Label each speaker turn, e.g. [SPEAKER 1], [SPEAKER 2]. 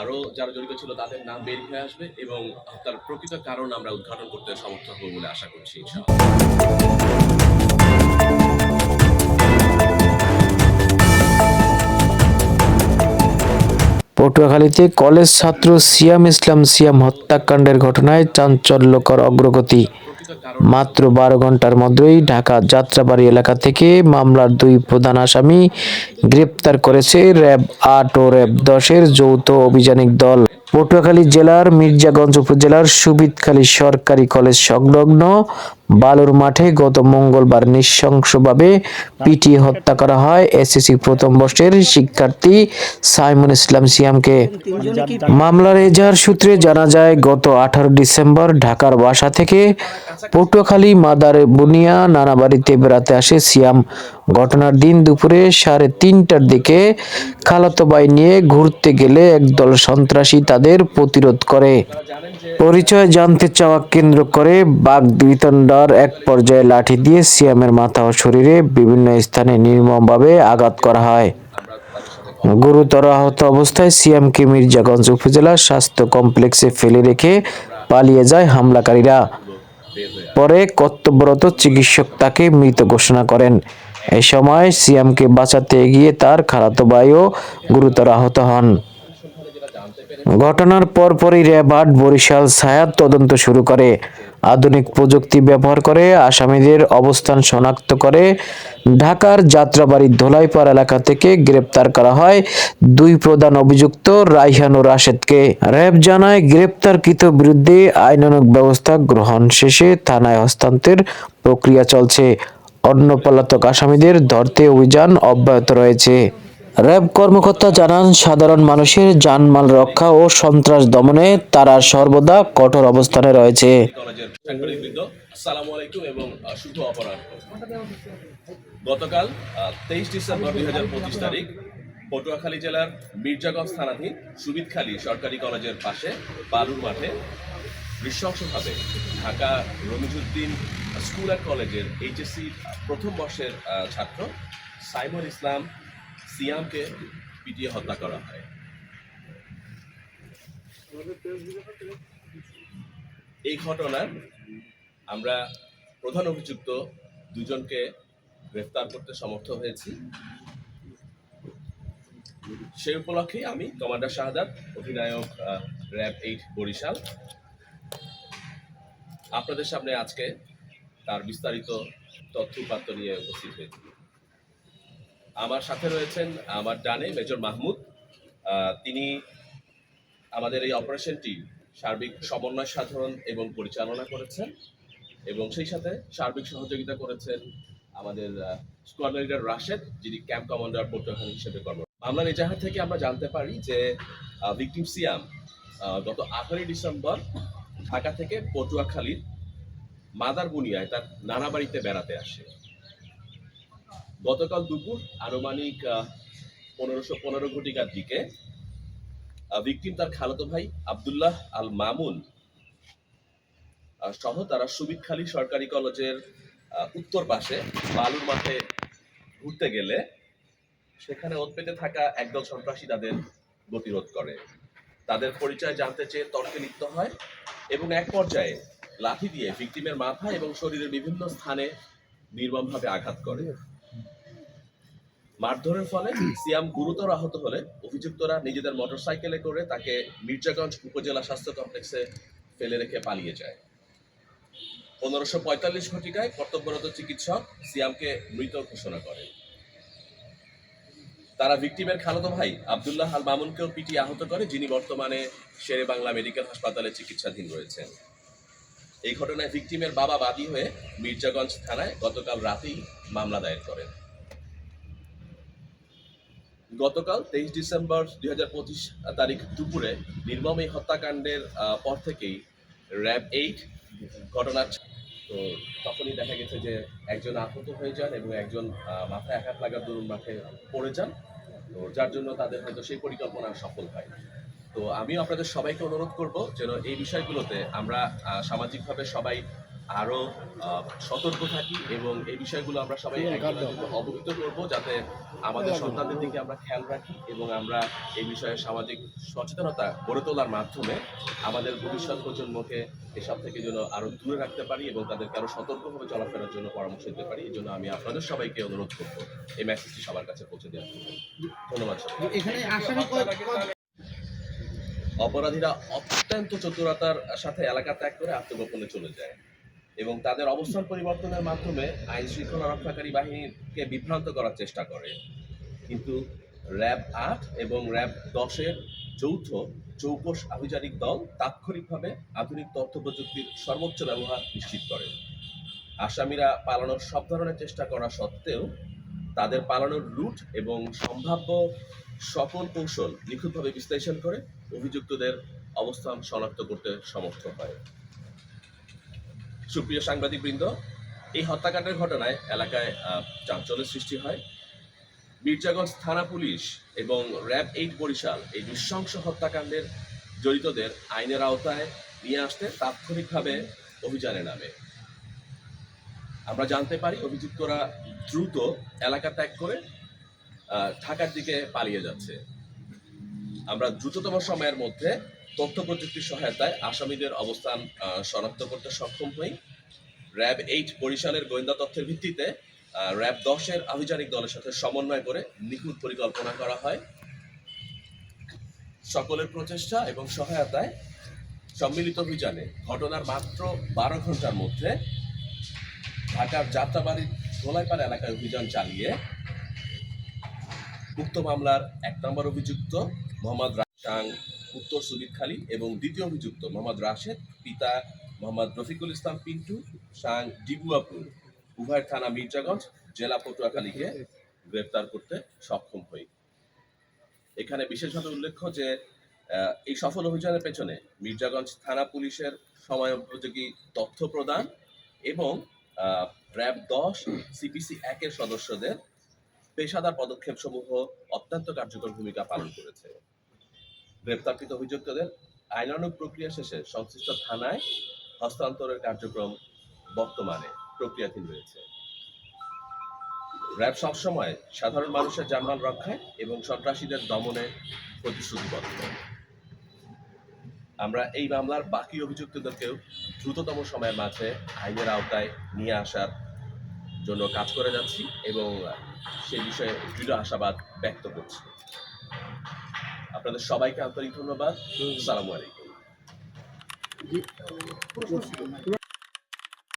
[SPEAKER 1] আরও যারা জড়িত ছিল তাদের নাম বের হয়ে আসবে এবং তার প্রকৃত কারণ আমরা উদ্ঘাটন করতে সমর্থ হব বলে আশা করছি
[SPEAKER 2] পটুয়াখালীতে কলেজ ছাত্র সিয়াম ইসলাম সিয়াম হত্যাকাণ্ডের ঘটনায় চাঞ্চল্যকর অগ্রগতি। মাত্র বারো ঘণ্টার মধ্যেই ঢাকা যাত্রাবাড়ি এলাকা থেকে মামলার দুই প্রধান আসামি গ্রেপ্তার করেছে র্যাব আট ও র্যাব দশের যৌথ অভিযানিক দল। পটুয়াখালী জেলার মির্জাগঞ্জ উপজেলার সুবিদখালী সরকারি কলেজ সংলগ্ন বালুর মাঠে গত মঙ্গলবার নৃশংসভাবে পিটিয়ে হত্যা করা হয় এসএসসি প্রথম বর্ষের শিক্ষার্থী সাইমন ইসলাম সিয়ামকে। মামলার এজাহার সূত্রে জানা যায়, গত আঠারো ডিসেম্বর ঢাকার বাসা থেকে পটুয়াখালী মাদার বুনিয়া নানা বাড়িতে বেড়াতে আসে সিয়াম। ঘটনার দিন দুপুরে সাড়ে তিনটার দিকে খালাতো ভাই নিয়ে ঘুরতে গেলে একদল সন্ত্রাসী তাদের প্রতিরোধ করে। পরিচয় জানতে চাওয়া কেন্দ্র করে বাঘ বিতণ্ডার এক পর্যায়ে লাঠি দিয়ে সিয়ামের মাথা ও শরীরে বিভিন্ন স্থানে নির্মমভাবে আঘাত করা হয়। গুরুতর আহত অবস্থায় সিএমকে মির্জাগঞ্জ উপজেলা স্বাস্থ্য কমপ্লেক্সে ফেলে রেখে পালিয়ে যায় হামলাকারীরা। পরে কর্তব্যরত চিকিৎসক তাকে মৃত ঘোষণা করেন। এ সময় সিএমকে বাঁচাতে গিয়ে তার খালাতো ভাইও গুরুতর আহত হন। ঘটনার পরপরই র্যাব আট বরিশাল ছায়াত তদন্ত শুরু করে। আধুনিক প্রযুক্তি ব্যবহার করে আসামিদের অবস্থান শনাক্ত করে ঢাকার যাত্রাবাড়ির ধোলাইপাড় এলাকা থেকে গ্রেপ্তার করা হয় দুই প্রধান অভিযুক্ত রাইহান ও রাশেদকে। র্যাব জানায়, গ্রেপ্তারকৃত বিরুদ্ধে আইনানুগ ব্যবস্থা গ্রহণ শেষে থানায় হস্তান্তরের প্রক্রিয়া চলছে। অন্য পলাতক আসামিদের ধরতে অভিযান অব্যাহত রয়েছে। র্যাব কর্মকর্তা জানান, সাধারণ মানুষের জানমাল রক্ষা ও সন্ত্রাস দমনে তারা সর্বদা কঠোর অবস্থানে রয়েছে।
[SPEAKER 1] গতকাল তেইশ ডিসেম্বর দুই হাজার পঁচিশ তারিখ, পটুয়াখালী জেলার মির্জাগঞ্জ থানাধীন সুবিদখালী সরকারি কলেজের পাশে, বালুর মাঠে নৃশংসভাবে ঢাকা রমিজুদ্দিন স্কুল অ্যান্ড কলেজের এইচএসসি প্রথম বর্ষের ছাত্র সাইমন ইসলাম সিয়ামকে পিটিয়ে হত্যা করা হয়। এই ঘটনার আমরা প্রধান অভিযুক্ত দুজনকে গ্রেফতার করতে সমর্থ হয়েছি। সেই উপলক্ষে আমি কমান্ডার শাহাদাত, অধিনায়ক র্যাব এইট বরিশাল আপনাদের সামনে আজকে তার বিস্তারিত তথ্য উপাত্ত নিয়ে উপস্থিত হয়েছি। আমার সাথে রয়েছেন আমার ডানে মেজর মাহমুদ। তিনি আমাদের এই অপারেশনটি সার্বিক সমন্বয় সাধারণ এবং পরিচালনা করেছেন এবং সেই সাথে সার্বিক সহযোগিতা করেছেন আমাদের স্কোয়াড লিডার রাশেদ, যিনি ক্যাম্প কমান্ডার পটুয়াখালী হিসেবে কর্ম মামলার এজাহার থেকে আমরা জানতে পারি যে ভিকটিম সিয়াম গত আঠারোই ডিসেম্বর ঢাকা থেকে পটুয়াখালীর মাদার বুনিয়ায় তার নানা বাড়িতে বেড়াতে আসে। গতকাল দুপুর আনুমানিক পনেরোশো পনেরো ঘটিকার দিকে ভিকটিম তার খালাতো ভাই আব্দুল্লাহ আল মামুন সহ তারা সুবিদখালী সরকারি কলেজের উত্তর পাশে বালুর মাঠে ঘুরতে গেলে সেখানে ওত পেতে থাকা একদল সন্ত্রাসী তাদের গতিরোধ করে। তাদের পরিচয় জানতে চেয়ে তর্কে লিপ্ত হয় এবং এক পর্যায়ে লাঠি দিয়ে ভিকটিমের মাথা এবং শরীরের বিভিন্ন স্থানে নির্মমভাবে আঘাত করে। মারধরের ফলে সিয়াম গুরুতর আহত হলে অভিযুক্তরা নিজেদের মোটরসাইকেলে করে তাকে মির্জাগঞ্জ উপজেলা স্বাস্থ্য কমপ্লেক্সে ফেলে রেখে পালিয়ে যায়। পনেরোশো পঁয়তাল্লিশ ঘটিকায় কর্তব্যরত চিকিৎসক সিয়ামকে মৃত ঘোষণা করে। তারা ভিকটিমের খালাতো ভাই আবদুল্লাহ আল মামুনকেও পিটিয়ে আহত করে, যিনি বর্তমানে শেরে বাংলা মেডিকেল হাসপাতালে চিকিৎসাধীন রয়েছেন। এই ঘটনায় ভিকটিমের বাবা বাদী হয়ে মির্জাগঞ্জ থানায় গতকাল রাতেই মামলা দায়ের করেন। গতকাল তেইশ ডিসেম্বর দুই হাজার পঁচিশ তারিখ দুপুরে নির্মম এই হত্যাকাণ্ডের পর থেকেই র্যাব এইট ঘটনা তো তখনই দেখা গেছে যে একজন আহত হয়ে যান এবং একজন মাথায় আঘাত লাগার দরুন মাঠে পড়ে যান। তো যার জন্য তাদের হয়তো সেই পরিকল্পনা সফল হয় তো আমিও আপনাদের সবাইকে অনুরোধ করব যেন এই বিষয়গুলোতে আমরা সামাজিকভাবে সবাই আরও আহ, সতর্ক থাকি এবং এই বিষয়গুলো আমরা সবাই অবহিত করব যাতে আমাদের সন্তানদের দিকে আমরা খেয়াল রাখি এবং আমরা এই বিষয়ে সামাজিক সচেতনতা গড়ে তোলার মাধ্যমে আমাদের ভবিষ্যৎ প্রজন্মকে এসব থেকে যেন আরও দূরে রাখতে পারি এবং তাদেরকে আরও সতর্কভাবে চলাফেরার জন্য পরামর্শ দিতে পারি এই জন্য আমি আপনাদের সবাইকে অনুরোধ করব এই মেসেজটি সবার কাছে পৌঁছে দেওয়ার জন্য। ধন্যবাদ সবাই অপরাধীরা অত্যন্ত চতুরতার সাথে এলাকা ত্যাগ করে আত্মগোপনে চলে যায়। এবং তাদের অবস্থান পরিবর্তনের মাধ্যমে আইন শৃঙ্খলা রক্ষাকারী বাহিনীকে বিভ্রান্ত করার চেষ্টা করে। কিন্তু র্যাব আট এবং র্যাব দশের যৌথ চৌকস আভিযানিক দল তাৎক্ষণিকভাবে আধুনিক তথ্য প্রযুক্তির সর্বোচ্চ ব্যবহার নিশ্চিত করে। আসামিরা পালানোর সব ধরনের চেষ্টা করা সত্ত্বেও তাদের পালানোর রুট এবং সম্ভাব্য সকল কৌশল নিখুঁতভাবে বিশ্লেষণ করে অভিযুক্তদের অবস্থান শনাক্ত করতে সমর্থ হয়। সুপ্রিয় সাংবাদিক বৃন্দ এই হত্যাকাণ্ডের ঘটনায় এলাকায় চাঞ্চল্যের সৃষ্টি হয়। মির্জাগঞ্জ থানা পুলিশ এবং র্যাব এইট বরিশাল এই নৃশংস হত্যাকাণ্ডের জড়িতদের আইনের আওতায় নিয়ে আসতে তাৎক্ষণিকভাবে অভিযানে নামে। আমরা জানতে পারি অভিযুক্তরা দ্রুত এলাকা ত্যাগ করে ঢাকার দিকে পালিয়ে যাচ্ছে। আমরা দ্রুততম সময়ের মধ্যে তথ্য প্রযুক্তির সহায়তায় আসামিদের অবস্থান শনাক্ত করতে সক্ষম হই। র্যাব এইট বরিশালের গোয়েন্দা তথ্যের ভিত্তিতে র্যাব দশের আভিযানিক দলের সাথে সমন্বয় করে নিখুঁত পরিকল্পনা করা হয়। সকলের প্রচেষ্টা এবং সহায়তায় সম্মিলিত অভিযানে ঘটনার মাত্র বারো ঘণ্টার মধ্যে ঢাকার যাত্রাবাড়ির ধোলাইপাড় এলাকায় অভিযান চালিয়ে উক্ত মামলার এক নম্বর অভিযুক্ত মোহাম্মদ রাশাং উত্তর সুবিদখালী এবং দ্বিতীয় অভিযুক্ত মোহাম্মদ রাশেদ, পিতা মোহাম্মদ রফিকুল ইসলাম পিন্টু, সাং ডিবুয়াপুর উভয় থানা মির্জাগঞ্জ, জেলা পটুয়াখালীকে গ্রেপ্তার করতে সক্ষম হই। এখানে বিশেষভাবে উল্লেখ্য যে এই সফল অভিযানের পেছনে মির্জাগঞ্জ থানা পুলিশের সময় উপযোগী তথ্য প্রদান এবং র্যাব দশ, সিপিসি একের সদস্যদের পেশাদার পদক্ষেপ সমূহ অত্যন্ত কার্যকর ভূমিকা পালন করেছে। গ্রেপ্তারকৃত অভিযুক্তদের আইনানুগ প্রক্রিয়া শেষে সংশ্লিষ্ট থানায় হস্তান্তরের কার্যক্রম বর্তমানে প্রক্রিয়াধীন রয়েছে। র্যাব সবসময় সাধারণ মানুষের জানমাল রক্ষায় এবং সন্ত্রাসীদের দমনে প্রতিশ্রুতিবদ্ধ। আমরা এই মামলার বাকি অভিযুক্তদেরকেও দ্রুততম সময়ের মাঝে আইনের আওতায় নিয়ে আসার জন্য কাজ করে যাচ্ছি এবং সেই বিষয়ে দৃঢ় আশাবাদ ব্যক্ত করছি। আপনাদের সবাইকে আন্তরিক ধন্যবাদ। সালামু আলাইকুম।